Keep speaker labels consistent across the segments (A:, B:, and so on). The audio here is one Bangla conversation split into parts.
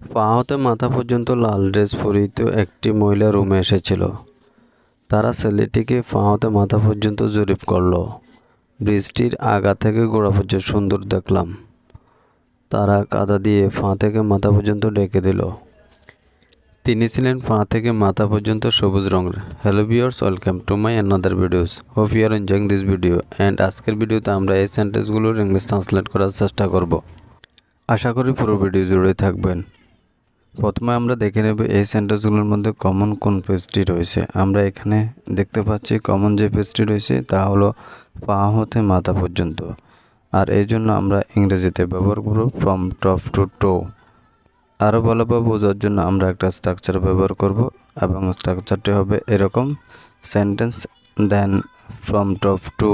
A: পা হতে মাথা পর্যন্ত লাল ড্রেস পরিহিত একটি মহিলা রুমে এসেছিল। তারা ছেলেটিকে পা হতে মাথা পর্যন্ত জরিপ করল। ব্রিজটির আগা থেকে গোড়া পর্যন্ত সুন্দর দেখলাম। তারা কাদা দিয়ে পা থেকে মাথা পর্যন্ত ডেকে দিল। তিনি ছিলেন পা থেকে মাথা পর্যন্ত সবুজ রঙের। Hello viewers, welcome to my another videos hope you are enjoying this video and আজকের ভিডিওতে আমরা এই সেন্টেন্সগুলোর ইংলিশ ট্রান্সলেট করার চেষ্টা করব। আশা করি পুরো ভিডিও জুড়ে থাকবেন। প্রথমে আমরা দেখে নেব এই সেন্টেন্সগুলোর মধ্যে কমন কোন পেজটি রয়েছে। আমরা এখানে দেখতে পাচ্ছি কমন যে পেজটি রয়েছে, তা হলো পা হতে মাথা পর্যন্ত। আর এই জন্য আমরা ইংরেজিতে ব্যবহার করব ফ্রম টপ টু টো আরও ভালোভাবে বোঝার জন্য আমরা একটা স্ট্রাকচার ব্যবহার করব, এবং স্ট্রাকচারটি হবে এরকম sentence then from top to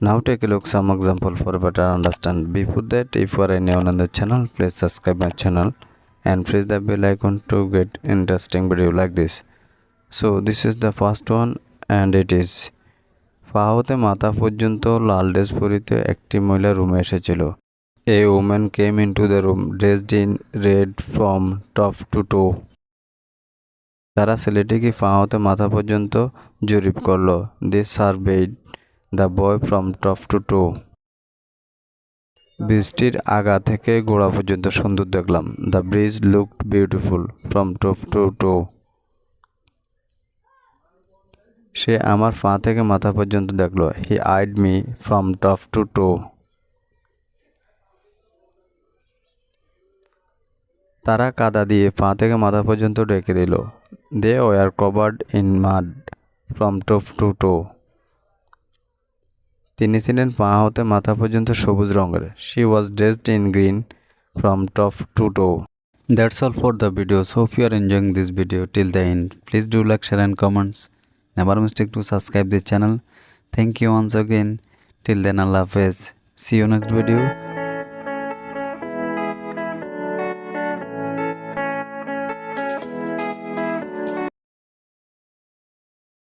A: Now take a look some example for better understand. Before that, if you are new on the channel, please subscribe my channel and press the bell icon to get interesting video like this. So this is the first one and it is পা হতে মাথা পর্যন্ত লাল ড্রেস পরিতে একটি মহিলা রুমে এসেছিল a woman came in to the room dressed in red from top to toe তারা ছেলেটিকে পা হতে মাথা পর্যন্ত জরিপ করল this served the boy from top to toe. ব্রিজটির আগা থেকে গোড়া পর্যন্ত সুন্দর দেখলাম। The bridge looked beautiful from top to toe. সে আমার পা থেকে মাথা পর্যন্ত দেখল। He eyed me from top to toe. তারা কাদা দিয়ে পা থেকে মাথা পর্যন্ত ডেকে দিল। They were covered in mud from top to toe. তিনি ছিলেন পা হতে মাথা পর্যন্ত সবুজ রঙের। She was dressed in green from top to toe that's all for the video hope you are enjoying this video till the end please do like share and comments never mistake to subscribe this channel thank you once again till then আল্লাহ হাফেজ সি ইউ নেক্সট ভিডিও